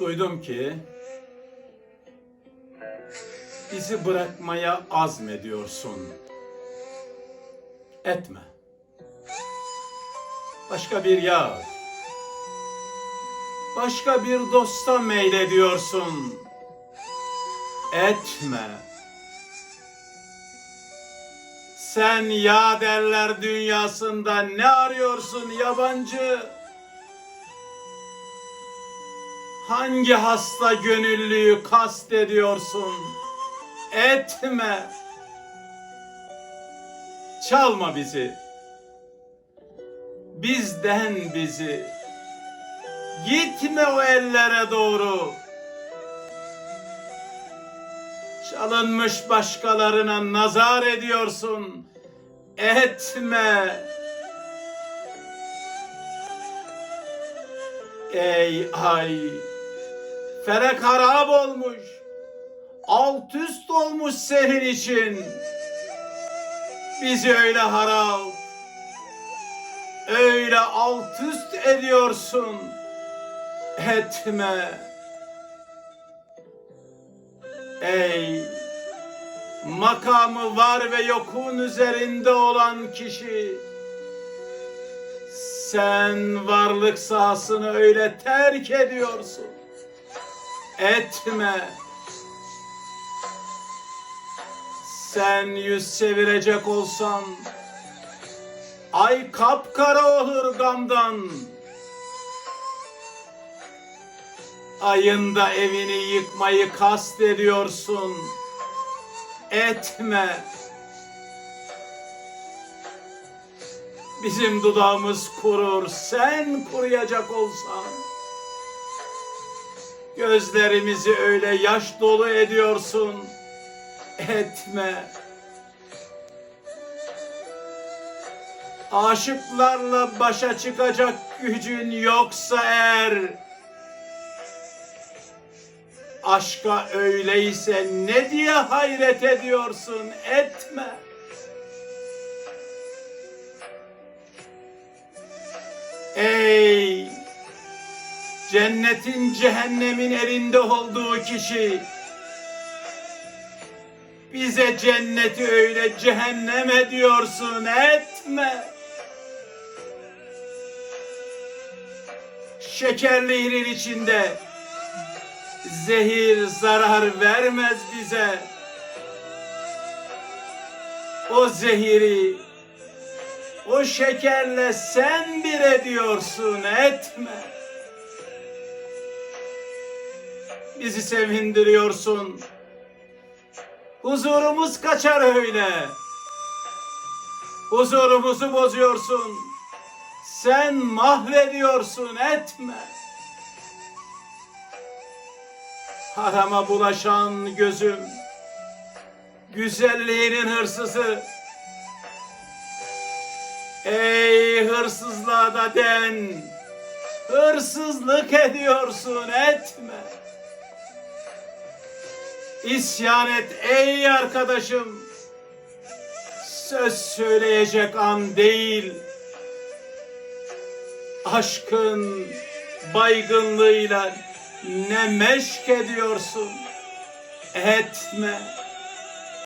Duydum ki bizi bırakmaya azmediyorsun. Etme. Başka bir yar, başka bir dosta meylediyorsun. Etme. Sen ya derler dünyasında ne arıyorsun yabancı? Hangi hasta gönüllüyü kast ediyorsun? Etme. Çalma bizi. Bizden bizi. Gitme o ellere doğru. Çalınmış başkalarına nazar ediyorsun. Etme. Ey ay! Felek harap olmuş. Alt üst olmuş senin için. Bizi öyle harap, öyle alt üst ediyorsun. Etme. Ey makamı var ve yokun üzerinde olan kişi. Sen varlık sahasını öyle terk ediyorsun. Etme. Sen yüz çevirecek olsan ay kapkara olur gamdan. Ayında evini yıkmayı kast ediyorsun. Etme. Bizim dudağımız kurur, sen kuruyacak olsan. Gözlerimizi öyle yaş dolu ediyorsun. Etme. Aşıklarla başa çıkacak gücün yoksa eğer, aşka öyleyse ne diye hayret ediyorsun? Etme. Ey cennetin cehennemin elinde olduğu kişi bize cenneti öyle cehennem ediyorsun etme. Şekerliğinin içinde zehir zarar vermez bize. O zehiri o şekerle sen bir ediyorsun etme. Bizi sevindiriyorsun. Huzurumuz kaçar öyle. Huzurumuzu bozuyorsun. Sen mahvediyorsun etme. Harama bulaşan gözüm. Güzelliğinin hırsızı. Ey hırsızlığa da den. Hırsızlık ediyorsun etme. İsyan et ey arkadaşım. Söz söyleyecek an değil. Aşkın baygınlığıyla ne meşk ediyorsun. Etme.